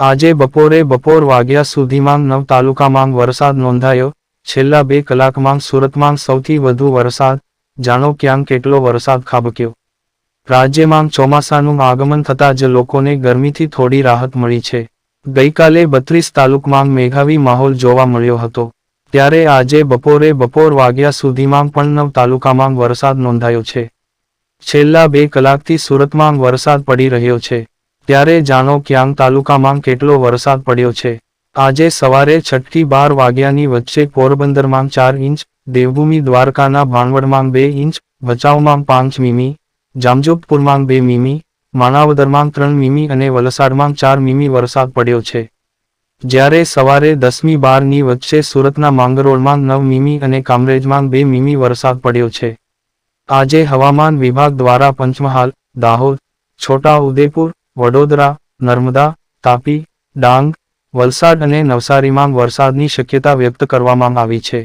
આજે બપોરે બપોર વાગ્યા સુધીમાં નવ તાલુકામાં વરસાદ નોંધાયો. છેલ્લા બે કલાકમાં સુરતમાં સૌથી વધુ વરસાદ. જાણો ક્યાં કેટલો વરસાદ ખાબક્યો? રાજ્યમાં ચોમાસાનું આગમન થતાં જ લોકોને ગરમીથી થોડી રાહત મળી છે. ગઈકાલે બત્રીસ તાલુકમાં મેઘાવી માહોલ જોવા મળ્યો હતો. ત્યારે આજે બપોરે બપોર વાગ્યા સુધીમાં પણ નવ તાલુકામાં વરસાદ નોંધાયો છે. છેલ્લા બે કલાકથી સુરતમાં વરસાદ પડી રહ્યો છે. ત્યારે જાણો ક્યાંગ તાલુકામાં કેટલો વરસાદ પડ્યો છે. આજે સવારે છઠ્ઠી બાર વાગ્યાની વચ્ચે પોરબંદરમાં ચાર ઇંચ, દેવભૂમિ દ્વારકાના ભાણવડમાં બે ઇંચ, ભચાઉમાં પાંચ મીમી, જામજોધપુરમાં બે મીમી, માણાવદરમાં ત્રણ મીમી અને વલસાડમાં ચાર મીમી વરસાદ પડ્યો છે. જ્યારે સવારે દસમી બારની વચ્ચે સુરતના માંગરોળમાં નવ મીમી અને કામરેજમાં બે મીમી વરસાદ પડ્યો છે. આજે હવામાન વિભાગ દ્વારા પંચમહાલ, દાહોદ, છોટા ઉદેપુર વડોદરા નર્મદા તાપી ડાંગ વલસાડ અને નવસારીમાં વરસાદની શક્યતા વ્યક્ત કરવામાં આવી છે.